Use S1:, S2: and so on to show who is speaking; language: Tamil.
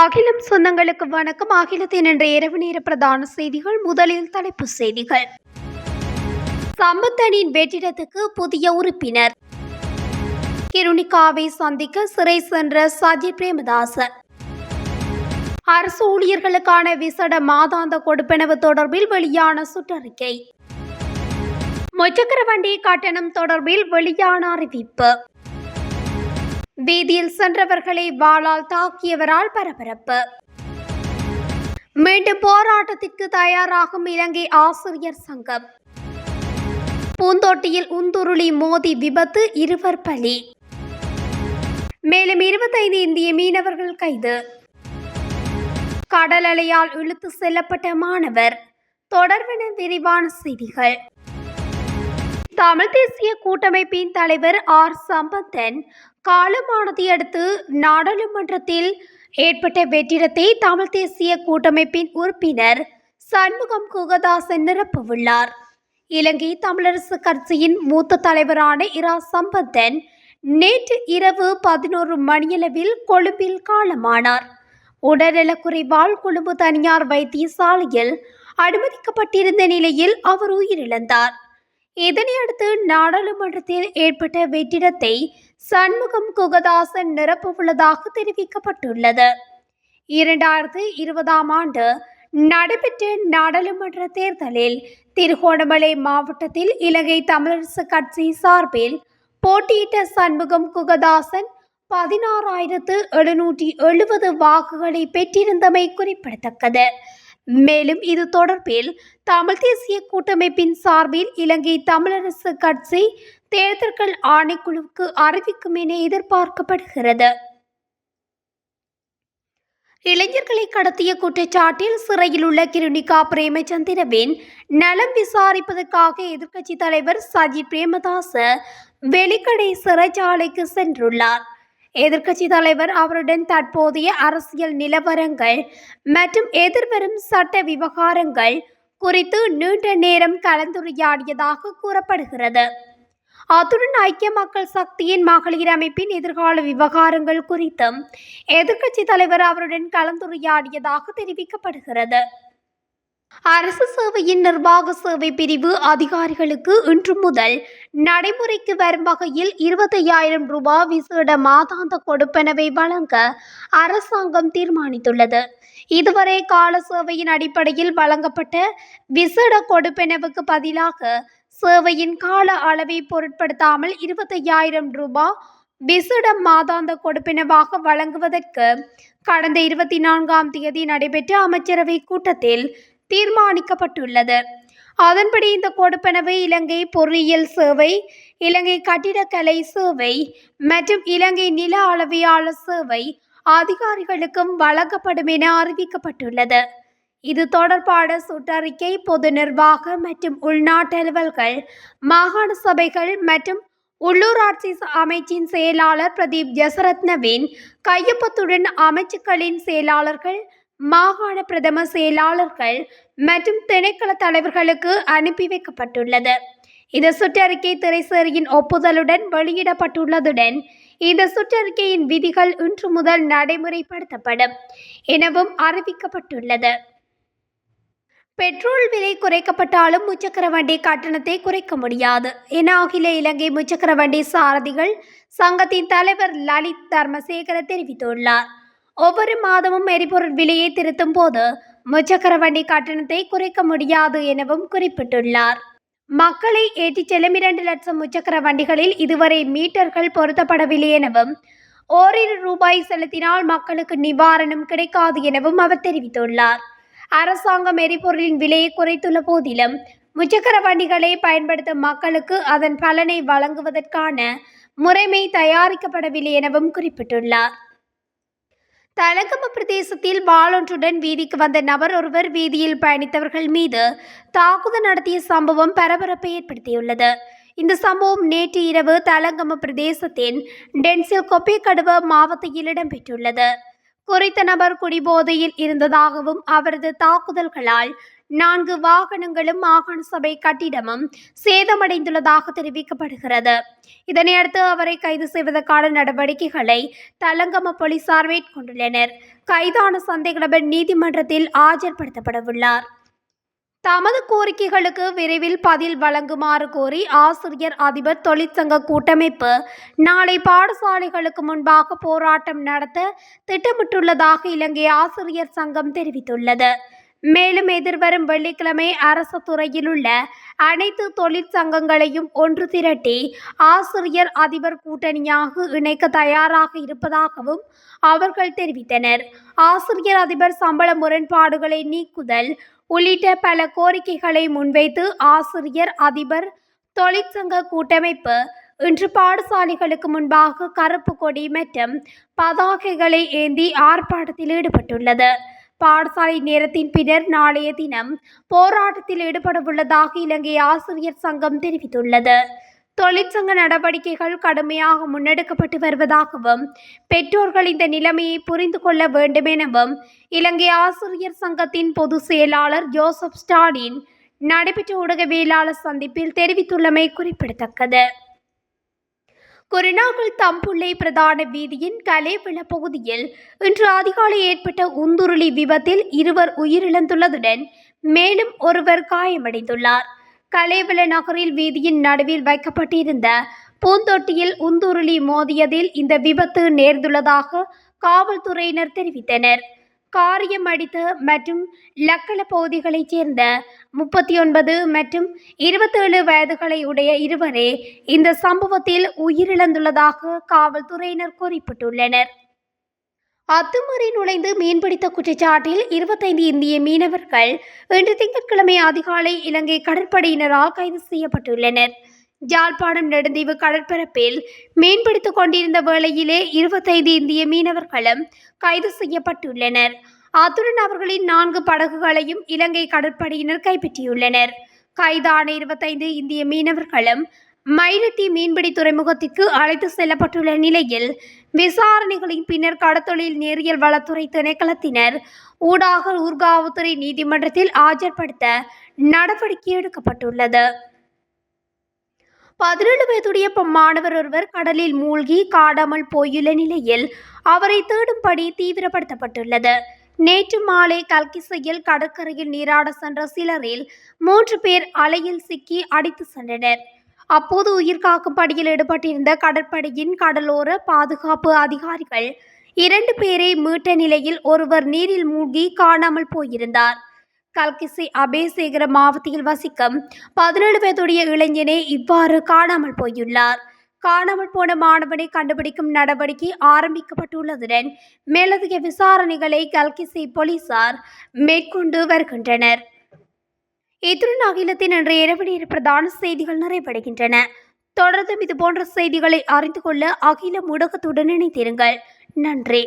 S1: அகிலம் சொந்தங்களுக்கு வணக்கம். அகிலத்தின் இன்றைய இரவு நேர பிரதான செய்திகள். முதலில் தலைப்பு செய்திகள். சம்பத்தனின் வெற்றிடத்துக்கு புதிய உறுப்பினர். கிருணிகாவை சந்திக்க சிறை சென்ற சஜித் பிரேமதாசன். அரசு ஊழியர்களுக்கான விசட மாதாந்த கொடுப்பனவு தொடர்பில் வெளியான சுற்றறிக்கை. முச்சக்கர வண்டி கட்டணம் தொடர்பில் வெளியான அறிவிப்பு. வீதியில் சென்றவர்களை வாளால் தாக்கியவரால் பரபரப்பு. மீண்டும் போராட்டத்திற்கு தயாராகும் இலங்கை ஆசிரியர் சங்கம். பூந்தோட்டியில் உந்துருளி மோதி விபத்து இருவர் பலி. மேலும் இருபத்தைந்து இந்திய மீனவர்கள் கைது. கடல் அலையால் இழுத்து செல்லப்பட்ட மாணவர். தொடர்பென விரிவான செய்திகள். தமிழ் தேசிய கூட்டமைப்பின் தலைவர் ஆர். சம்பந்தன் காலமானதை அடுத்து நாடாளுமன்றத்தில் ஏற்பட்ட வெற்றிடத்தை தமிழ் தேசிய கூட்டமைப்பின் உறுப்பினர் சண்முகம் குகதாசன் நிரப்பவுள்ளார். இலங்கை தமிழரசு கட்சியின் மூத்த தலைவரான இரா. சம்பந்தன் நேற்று இரவு பதினோரு மணியளவில் கொழும்பில் காலமானார். உடல்நலக்குறைவால் கொழும்பு தனியார் வைத்தியசாலையில் அனுமதிக்கப்பட்டிருந்த நிலையில் அவர் உயிரிழந்தார். இதனையடுத்து நாடாளுமன்றத்தில் ஏற்பட்ட வெற்றிடத்தை சண்முகம் குகதாசன் நிரப்பவுள்ளதாக தெரிவிக்கப்பட்டுள்ளது. இரண்டாயிரத்து இருபதாம் ஆண்டு நடைபெற்ற நாடாளுமன்ற தேர்தலில் திருகோணமலை மாவட்டத்தில் இலங்கை தமிழரசு கட்சி சார்பில் போட்டியிட்ட சண்முகம் குகதாசன் பதினாறாயிரத்து எழுநூற்றி எழுபது வாக்குகளை பெற்றிருந்தமை குறிப்பிடத்தக்கது. மேலும் இது தொடர்பில் தமிழ் தேசிய கூட்டமைப்பின் சார்பில் இலங்கை தமிழரசு கட்சி தேர்தல்கள் ஆணைக்குழுவுக்கு அறிவிக்கும் என எதிர்பார்க்கப்படுகிறது. இளைஞர்களை கடத்திய குற்றச்சாட்டில் சிறையில் உள்ள கிருணிகா பிரேமச்சந்திரவின் நலம் விசாரிப்பதற்காக எதிர்க்கட்சித் தலைவர் சஜித் பிரேமதாச வெளிக்கடை சிறைச்சாலைக்கு சென்றுள்ளார். எதிர்க்கட்சி தலைவர் அவருடன் தற்போதைய அரசியல் நிலவரங்கள் மற்றும் எதிர்வரும் சட்ட விவகாரங்கள் குறித்து நீண்ட நேரம் கலந்துரையாடியதாக கூறப்படுகிறது. அத்துடன் ஐக்கிய மக்கள் சக்தியின் மகளிர் அமைப்பின் எதிர்கால விவகாரங்கள் குறித்தும் எதிர்க்கட்சி தலைவர் அவருடன் கலந்துரையாடியதாக தெரிவிக்கப்படுகிறது. அரசு சேவையின் நிர்வாக சேவை பிரிவு அதிகாரிகளுக்கு இன்று முதல் நடைமுறைக்கு வரும் வகையில் இருபத்தையாயிரம் ரூபாய் விசேட மாதாந்த கொடுப்பனவை வழங்க அரசாங்கம் தீர்மானித்துள்ளது. இதுவரை கால சேவையின் அடிப்படையில் வழங்கப்பட்ட விசேட கொடுப்பனவுக்கு பதிலாக சேவையின் கால அளவை பொருட்படுத்தாமல் இருபத்தையாயிரம் ரூபாய் விசேட மாதாந்த கொடுப்பினவாக வழங்குவதற்கு கடந்த இருபத்தி நான்காம் தேதி நடைபெற்ற அமைச்சரவை கூட்டத்தில் தீர்மானிக்கப்பட்டுள்ளது. அதன்படி இந்த கொடுப்பனவு இலங்கை பொறியியல் சேவை இலங்கை கட்டிடக்கலை சேவை மற்றும் இலங்கை நில அளவியாளர் சேவை அதிகாரிகளுக்கும் வழங்கப்படும் என அறிவிக்கப்பட்டுள்ளது. இது தொடர்பான சுற்றறிக்கை பொது நிர்வாக மற்றும் உள்நாட்டலுவல்கள் மாகாண சபைகள் மற்றும் உள்ளூராட்சி அமைச்சின் செயலாளர் பிரதீப் ஜசரத்னவின் கையொப்பத்துடன் அமைச்சுக்களின் செயலாளர்கள் மாகாண பிரதம செயலாளர்கள் மற்றும் திணைக்கள தலைவர்களுக்கு அனுப்பி வைக்கப்பட்டுள்ளது. இந்த சுற்றறிக்கை திரைசேரியின் ஒப்புதலுடன் வெளியிடப்பட்டுள்ளதுடன் இந்த சுற்றறிக்கையின் விதிகள் இன்று முதல் நடைமுறைப்படுத்தப்படும் எனவும் அறிவிக்கப்பட்டுள்ளது. பெட்ரோல் விலை குறைக்கப்பட்டாலும் முச்சக்கர வண்டி கட்டணத்தை குறைக்க முடியாது. என அகில இலங்கை முச்சக்கர வண்டி சாரதிகள் சங்கத்தின் தலைவர் லலித் தர்மசேகர தெரிவித்துள்ளார். ஒவ்வொரு மாதமும் எரிபொருள் விலையை திருத்தும் போது முச்சக்கர வண்டி கட்டணத்தை குறைக்க முடியாது எனவும் குறிப்பிட்டுள்ளார். மக்களை ஏற்றிச் செல்லும் இரண்டு லட்சம் முச்சக்கர வண்டிகளில் இதுவரை மீட்டர்கள் பொருத்தப்படவில்லை எனவும் ஓரிரு ரூபாய் செலுத்தினால் மக்களுக்கு நிவாரணம் கிடைக்காது எனவும் அவர் தெரிவித்துள்ளார். அரசாங்கம் எரிபொருளின் விலையை குறைத்துள்ள போதிலும் முச்சக்கர வண்டிகளை பயன்படுத்தும் மக்களுக்கு அதன் பலனை வழங்குவதற்கான முறைமை தயாரிக்கப்படவில்லை எனவும் குறிப்பிட்டுள்ளார். தலங்கம பிரதேசத்தில் வாளொன்றுடன் வீதிக்கு வந்த நபர் ஒருவர் வீதியில் பயணித்தவர்கள் மீது தாக்குதல் நடத்திய சம்பவம் பரபரப்பை ஏற்படுத்தியுள்ளது. இந்த சம்பவம் நேற்று இரவு தலங்கம பிரதேசத்தின் டென்சில் கொப்பிக்கடுவ மாவட்டத்தில் இடம்பெற்றுள்ளது. குறித்த நபர் குடிபோதையில் இருந்ததாகவும் அவரது தாக்குதல்களால் நான்கு வாகனங்களும் மாகாண சபை கட்டிடமும் சேதமடைந்துள்ளதாக தெரிவிக்கப்படுகிறது. இதனையடுத்து அவரை கைது செய்வதற்கான நடவடிக்கைகளை தலங்கம போலீசார் மேற்கொண்டுள்ளனர். கைதான சந்தேகநபர் நீதிமன்றத்தில் ஆஜர்படுத்தப்படவுள்ளார். தமது கோரிக்கைகளுக்கு விரைவில் பதில் வழங்குமாறு கோரி ஆசிரியர் அதிபர் தொழிற்சங்க கூட்டமைப்பு நாளை பாடசாலைகளுக்கு முன்பாக போராட்டம் நடத்த திட்டமிட்டுள்ளதாக இலங்கை ஆசிரியர் சங்கம் தெரிவித்துள்ளது. மேலும் எதிர்வரும் வெள்ளிக்கிழமை அரசு துறையில் உள்ள அனைத்து தொழிற்சங்கங்களையும் ஒன்று திரட்டி ஆசிரியர் அதிபர் கூட்டணியாக இணைக்க தயாராக இருப்பதாகவும் அவர்கள் தெரிவித்தனர். ஆசிரியர் அதிபர் சம்பள முரண்பாடுகளை நீக்குதல் உள்ளிட்ட பல கோரிக்கைகளை முன்வைத்து ஆசிரியர் அதிபர் தொழிற்சங்க கூட்டமைப்பு இன்று பாடசாலைகளுக்கு முன்பாக கருப்பு கொடி மற்றும் பதாகைகளை ஏந்தி ஆர்ப்பாட்டத்தில் ஈடுபட்டுள்ளது. பாடசாலை நேரத்தின் பின்னர் நாளைய தினம் போராட்டத்தில் ஈடுபடவுள்ளதாக இலங்கை ஆசிரியர் சங்கம் தெரிவித்துள்ளது. தொழிற்சங்க நடவடிக்கைகள் கடுமையாக முன்னெடுக்கப்பட்டு வருவதாகவும் பெற்றோர்கள் இந்த நிலைமையை புரிந்து கொள்ள வேண்டும் எனவும் இலங்கை ஆசிரியர் சங்கத்தின் பொதுச் செயலாளர் ஜோசப் ஸ்டாலின் நடைபெற்ற ஊடகவியலாளர் சந்திப்பில் தெரிவித்துள்ளமை குறிப்பிடத்தக்கது. குருநாகல் தம்புள்ளை பிரதான வீதியின் கலேவிள பகுதியில் இன்று அதிகாலை ஏற்பட்ட உந்துருளி விபத்தில் இருவர் உயிரிழந்துள்ளதுடன் மேலும் ஒருவர் காயமடைந்துள்ளார். கலேவல நகரில் வீதியின் நடுவில் வைக்கப்பட்டிருந்த பூந்தொட்டியில் உந்துருளி மோதியதில் இந்த விபத்து நேர்ந்துள்ளதாக காவல்துறையினர் தெரிவித்தனர். காரியமடித்து மற்றும் லக்கல பகுதிகளைச் சேர்ந்த முப்பத்தி ஒன்பது மற்றும் இருபத்தேழு வயதுகளை உடைய இருவரே இந்த சம்பவத்தில் உயிரிழந்துள்ளதாக காவல்துறையினர் குறிப்பிட்டுள்ளனர். அத்துமீறி நுழைந்து மீன்பிடித்த குற்றச்சாட்டில் இருபத்தைந்து இந்திய மீனவர்கள் இன்று திங்கட்கிழமை அதிகாலை இலங்கை கடற்படையினரால் கைது செய்யப்பட்டுள்ளனர். ஜாழ்ப்பாணம் நெடுந்தீவு கடற்பரப்பில் மீன்பிடித்துக் கொண்டிருந்த வேளையிலே இருபத்தைந்து இந்திய மீனவர்களும் கைது செய்யப்பட்டுள்ளனர். அத்துடன் அவர்களின் நான்கு படகுகளையும் இலங்கை கடற்படையினர் கைப்பற்றியுள்ளனர். கைதான இருபத்தைந்து இந்திய மீனவர்களும் மயிலட்டி மீன்பிடி துறைமுகத்திற்கு அழைத்து செல்லப்பட்டுள்ள நிலையில் விசாரணைகளின் பின்னர் கடத்தொழில் நேரியல் வளத்துறை திணைக்களத்தினர் ஊடாக ஊர்காவல்துறை நீதிமன்றத்தில் ஆஜர்படுத்த நடவடிக்கை எடுக்கப்பட்டுள்ளது. பதினேழு வயதுடைய மாணவர் ஒருவர் கடலில் மூழ்கி காணாமல் போயுள்ள நிலையில் அவரை தேடும்படி தீவிரப்படுத்தப்பட்டுள்ளது. நேற்று மாலை கல்கிசையில் கடற்கரையில் நீராட சென்ற சிலரில் மூன்று பேர் அலையில் சிக்கி அடித்து சென்றனர். அப்போது உயிர் காக்கும் பணியில் ஈடுபட்டிருந்த கடற்படையின் கடலோர பாதுகாப்பு அதிகாரிகள் இரண்டு பேரை மீட்ட நிலையில் ஒருவர் நீரில் மூழ்கி காணாமல் போயிருந்தார். கல்கிசி அபேசேகர மாவட்டத்தில் வசிக்கும் பதினேழு வயதுடைய இளைஞனே இவ்வாறு காணாமல் போயுள்ளார். காணாமல் போன மாணவனை கண்டுபிடிக்கும் நடவடிக்கை ஆரம்பிக்கப்பட்டுள்ளதுடன் மேலதிக விசாரணைகளை கல்கிசி போலீசார் மேற்கொண்டு வருகின்றனர். இத்துடன் அகிலத்தின் இன்றைய இரவு நேர பிரதான செய்திகள் நிறைவடைகின்றன. தொடர்ந்தும் இது போன்ற செய்திகளை அறிந்து கொள்ள அகில ஊடகத்துடன் இணைந்திருங்கள். நன்றி.